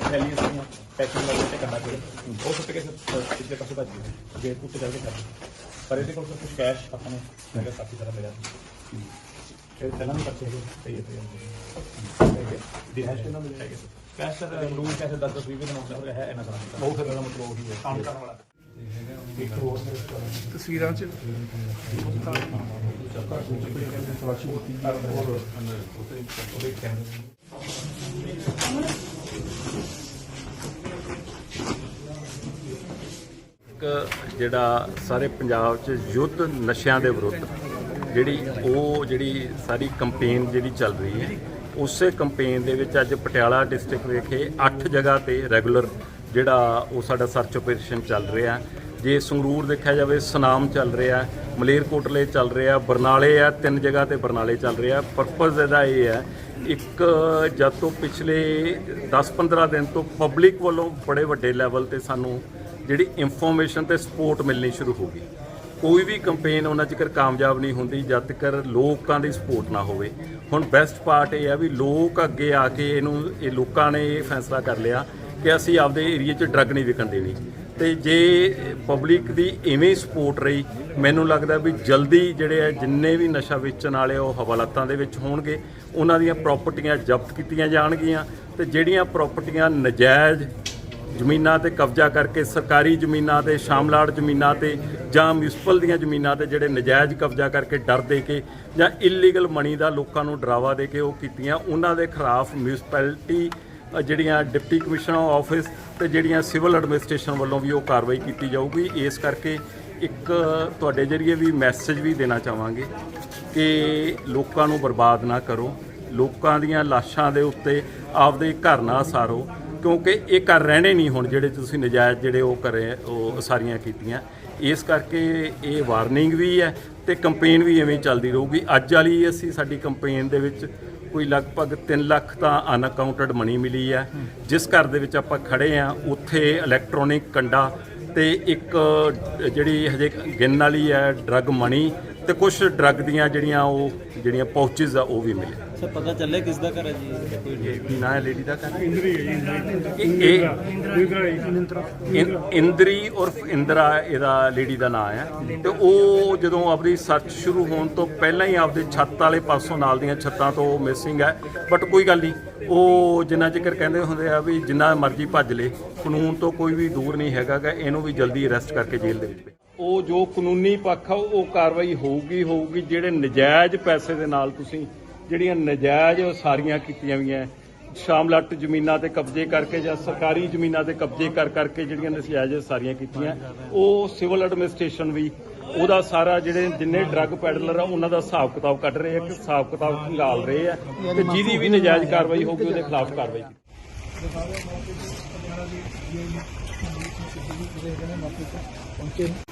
ਥੈਲੀਆਂ ਸੀਗੀਆਂ ਪੈਕਿੰਗ ਵਾਲੇ ਤੇ ਕੰਡਾ ਕੋਲ ਉਹ ਸੁੱਟ ਕੇ ਫਿਰ ਪਿਛਲੇ ਪਾਸੇ ਭੱਜ ਗਏ ਗੇਟ ਉੱਤੇ ਜਾ ਕੇ ਕਰ ਪਰ ਇਹਦੇ ਕੋਲ ਕੁਝ ਕੈਸ਼ ਆਪਾਂ ਨੂੰ ਹੈਗਾ ਕਾਫੀ ਸਾਰਾ ਮਿਲਿਆ ਫਿਰ ਪਹਿਲਾਂ ਵੀ ਬੱਚੇ ਹੈਗੇ ਤੇ ਇਹ ਤੇ ਦੀ ਹੈਸ਼ ਕਿੰਨਾ ਮਿਲਿਆ ਹੈਗੇ ਕੈਸ਼ ਸਰ ਰੂਲ ਕੈਸ਼ 10 10 20 ਦਾ ਨੋਟ ਹੈ ਇਹਨਾਂ ਦਾ ਬਹੁਤ ਸਾਰਾ ਮਤਲਬ ਉਹੀ ਹੈ ਕੰਮ ਕਰਨ ਵਾਲਾ ਇੱਕ ਹੋਰ ਤਸਵੀਰਾਂ 'ਚ ਇੱਕ ਜਿਹੜਾ ਸਾਰੇ ਪੰਜਾਬ 'ਚ ਯੁੱਧ ਨਸ਼ਿਆਂ ਦੇ ਵਿਰੁੱਧ ਜਿਹੜੀ ਉਹ ਜਿਹੜੀ ਸਾਰੀ ਕੰਪੇਨ ਜਿਹੜੀ ਚੱਲ ਰਹੀ ਹੈ, ਉਸੇ ਕੰਪੇਨ ਦੇ ਵਿੱਚ ਅੱਜ ਪਟਿਆਲਾ ਡਿਸਟ੍ਰਿਕਟ ਵਿਖੇ 8 ਜਗ੍ਹਾ ਤੇ ਰੈਗੂਲਰ ਜਿਹੜਾ ਉਹ ਸਾਡਾ ਸਰਚ ਆਪਰੇਸ਼ਨ ਚੱਲ ਰਿਹਾ। ਜੇ ਸੰਗਰੂਰ ਦੇਖਿਆ ਜਾਵੇ, ਸਨਾਮ ਚੱਲ ਰਿਹਾ, ਮਲੇਰਕੋਟਲੇ ਚੱਲ ਰਿਹਾ, ਬਰਨਾਲੇ ਆ, ਤਿੰਨ ਜਗ੍ਹਾ ਤੇ ਬਰਨਾਲੇ ਚੱਲ ਰਿਹਾ। ਪਰਪਸ ਇਹਦਾ ਇਹ ਹੈ, ਇੱਕ ਜਦ ਤੋਂ ਪਿਛਲੇ 10-15 ਦਿਨ ਤੋਂ ਪਬਲਿਕ ਵੱਲੋਂ ਬੜੇ ਵੱਡੇ ਲੈਵਲ ਤੇ ਸਾਨੂੰ ਜਿਹੜੀ ਇਨਫੋਰਮੇਸ਼ਨ ਤੇ ਸਪੋਰਟ ਮਿਲਣੀ ਸ਼ੁਰੂ ਹੋ ਗਈ। ਕੋਈ ਵੀ ਕੰਪੇਨ ਉਹਨਾਂ ਚਿਕਰ ਕਾਮਯਾਬ ਨਹੀਂ ਹੁੰਦੀ, ਜਦ ਤੱਕ ਲੋਕਾਂ ਦੀ ਸਪੋਰਟ ਨਾ ਹੋਵੇ। ਹੁਣ ਬੈਸਟ ਪਾਰਟ ਇਹ ਆ ਵੀ ਲੋਕ ਅੱਗੇ ਆ ਕੇ ਇਹਨੂੰ, ਇਹ ਲੋਕਾਂ ਨੇ ਇਹ ਫੈਸਲਾ ਕਰ ਲਿਆ ਕਿ ਅਸੀਂ ਆਪਦੇ ਏਰੀਆ 'ਚ ਡਰੱਗ ਨਹੀਂ ਵਿਕਣ ਦੇਣੀ। ਤੇ ਜੇ ਪਬਲਿਕ ਦੀ ਇਵੇਂ ਸਪੋਰਟ ਰਹੀ, ਮੈਨੂੰ ਲੱਗਦਾ ਵੀ ਜਲਦੀ ਜਿਹੜੇ ਆ, ਜਿੰਨੇ ਵੀ ਨਸ਼ਾ ਵੇਚਣ ਵਾਲੇ ਉਹ ਹਵਾਲਾਤਾਂ ਦੇ ਵਿੱਚ ਹੋਣਗੇ। ਉਹਨਾਂ ਦੀਆਂ ਪ੍ਰਾਪਰਟੀਆਂ ਜ਼ਬਤ ਕੀਤੀਆਂ ਜਾਣਗੀਆਂ ਤੇ ਜਿਹੜੀਆਂ ਪ੍ਰਾਪਰਟੀਆਂ ਨਜਾਇਜ਼ ਜ਼ਮੀਨਾਂ ਤੇ ਕਬਜ਼ਾ ਕਰਕੇ ਸਰਕਾਰੀ ਜ਼ਮੀਨਾਂ ਤੇ, ਸ਼ਾਮਲਾੜ ਜ਼ਮੀਨਾਂ ਤੇ ਜਾਂ ਮਿਊਨਿਸਪਲ ਦੀਆਂ ਜ਼ਮੀਨਾਂ ਤੇ ਜਿਹੜੇ ਨਜਾਇਜ਼ ਕਬਜ਼ਾ ਕਰਕੇ ਡਰ ਦੇ ਕੇ ਜਾਂ ਇਲੀਗਲ ਮਨੀ ਦਾ ਲੋਕਾਂ ਨੂੰ ਡਰਾਵਾ ਦੇ ਕੇ ਉਹ ਕੀਤੀਆਂ, ਉਹਨਾਂ ਦੇ ਖਿਲਾਫ ਮਿਊਨਿਸਪੈਲਿਟੀ ਜਿਹੜੀਆਂ ਡਿਪਟੀ ਕਮਿਸ਼ਨਰ ਆਫਿਸ ਤੇ ਜਿਹੜੀਆਂ ਸਿਵਲ ਐਡਮਿਨਿਸਟ੍ਰੇਸ਼ਨ ਵੱਲੋਂ ਵੀ ਉਹ ਕਾਰਵਾਈ ਕੀਤੀ ਜਾਊਗੀ। ਇਸ ਕਰਕੇ ਇੱਕ ਤੁਹਾਡੇ ਜਰੀਏ ਵੀ ਮੈਸੇਜ ਵੀ ਦੇਣਾ ਚਾਹਾਂਗੇ ਕਿ ਲੋਕਾਂ ਨੂੰ ਬਰਬਾਦ ਨਾ ਕਰੋ, ਲੋਕਾਂ ਦੀਆਂ ਲਾਸ਼ਾਂ ਦੇ ਉੱਤੇ ਆਪਦੇ ਘਰ ਨਾ ਸਾਰੋ। ਕਿਉਂਕਿ ਇਹ ਘਰ ਰਹਿਣੇ ਨਹੀਂ ਹੁਣ ਜਿਹੜੇ ਤੁਸੀਂ ਨਜਾਇਜ਼ ਜਿਹੜੇ ਉਹ ਕਰੇ, ਉਹ ਸਾਰੀਆਂ ਕੀਤੀਆਂ। ਇਸ ਕਰਕੇ ਇਹ ਵਾਰਨਿੰਗ ਵੀ ਹੈ ਤੇ ਕੰਪੇਨ ਵੀ ਐਵੇਂ ਚੱਲਦੀ ਰਹੂਗੀ। ਅੱਜ ਵਾਲੀ ਅਸੀਂ ਸਾਡੀ ਕੰਪੇਨ ਦੇ ਵਿੱਚ ਕੋਈ ਲਗਭਗ 3 ਲੱਖ ਤਾਂ ਅਨਅਕਾਊਂਟਡ ਮਨੀ ਮਿਲੀ ਹੈ। ਜਿਸ ਘਰ ਦੇ ਵਿੱਚ ਆਪਾਂ ਖੜੇ ਆ ਉੱਥੇ ਇਲੈਕਟ੍ਰੋਨਿਕ ਕੰਡਾ ਤੇ ਇੱਕ ਜਿਹੜੀ ਹਜੇ ਗਿਣਨ ਵਾਲੀ ਹੈ ਡਰੱਗ ਮਣੀ ਤੇ ਕੁਝ ਡਰੱਗ ਦੀਆਂ ਜਿਹੜੀਆਂ ਉਹ ਜਿਹੜੀਆਂ ਪਾਊਚਸ ਆ ਉਹ ਵੀ ਮਿਲੇ ਸਰ ਪਤਾ ਚੱਲਿਆ ਕਿਸ ਦਾ ਘਰ ਹੈ ਜੀ? ਕੋਈ ਇਹ ਕੀ ਨਾਂ ਹੈ ਲੇਡੀ ਦਾ ਘਰ ਇਹ ਇੰ- ਇੰਦਰੀ ਉਰਫ ਇੰਦਰਾ ਇਹਦਾ ਲੇਡੀ ਦਾ ਨਾਮ ਹੈ। ਤੇ ਉਹ ਜਦੋਂ ਆਪਣੀ ਸਰਚ ਸ਼ੁਰੂ ਹੋਣ ਤੋਂ ਪਹਿਲਾਂ ਹੀ ਆਪਦੇ ਛੱਤ ਵਾਲੇ ਪਾਸੋਂ ਨਾਲ ਦੀਆਂ ਛੱਤਾਂ ਤੋਂ ਮਿਸਿੰਗ ਹੈ। ਬਟ ਕੋਈ ਗੱਲ ਨਹੀਂ ਉਹ ਜਿੰਨਾ ਜ਼ਿਕਰ ਕਹਿੰਦੇ ਹੁੰਦੇ ਆ ਵੀ ਜਿੰਨਾ ਮਰਜ਼ੀ ਭੱਜ ਲੇ ਕਾਨੂੰਨ ਤੋਂ ਕੋਈ ਵੀ ਦੂਰ ਨਹੀਂ ਹੈਗਾ ਗਾ ਇਹਨੂੰ ਵੀ ਜਲਦੀ ਅਰੈਸਟ ਕਰਕੇ ਜੇਲ੍ਹ ਦੇ ਵਿੱਚ ਭੇਜੋ। ਉਹ ਜੋ ਕਾਨੂੰਨੀ ਪੱਖ ਆ, ਉਹ ਕਾਰਵਾਈ ਹੋਊਗੀ ਹੋਊਗੀ। ਜਿਹੜੇ ਨਜਾਇਜ਼ ਪੈਸੇ ਦੇ ਨਾਲ ਤੁਸੀਂ, ਜਿਹੜੀਆਂ ਨਜਾਇਜ਼ ਸਾਰੀਆਂ ਕੀਤੀਆਂ ਗਈਆਂ ਸ਼ਾਮਲਾਟ ਜ਼ਮੀਨਾਂ ਤੇ ਕਬਜ਼ੇ ਕਰਕੇ ਜਾਂ ਸਰਕਾਰੀ ਜ਼ਮੀਨਾਂ ਤੇ ਕਬਜ਼ੇ ਕਰ ਕਰਕੇ ਜਿਹੜੀਆਂ ਨਜਾਇਜ਼ ਸਾਰੀਆਂ ਕੀਤੀਆਂ ਉਹ ਸਿਵਲ ਐਡਮਿਨਿਸਟ੍ਰੇਸ਼ਨ ਵੀ, ਉਹਦਾ ਸਾਰਾ ਜਿਹੜੇ ਜਿੰਨੇ ਡਰੱਗ ਪੈਡਲਰ ਆ, ਉਹਨਾਂ ਦਾ ਹਿਸਾਬ ਕਿਤਾਬ ਕੱਢ ਰਹੇ ਆ ਕਿ ਹਿਸਾਬ ਕਿਤਾਬ ਖੰਗਾਲ ਰਹੇ ਆ, ਤੇ ਜਿਹਦੀ ਵੀ ਨਜਾਇਜ਼ ਕਾਰਵਾਈ ਹੋਊਗੀ, ਉਹਦੇ ਖਿਲਾਫ ਕਾਰਵਾਈ ਕੀਤੀ।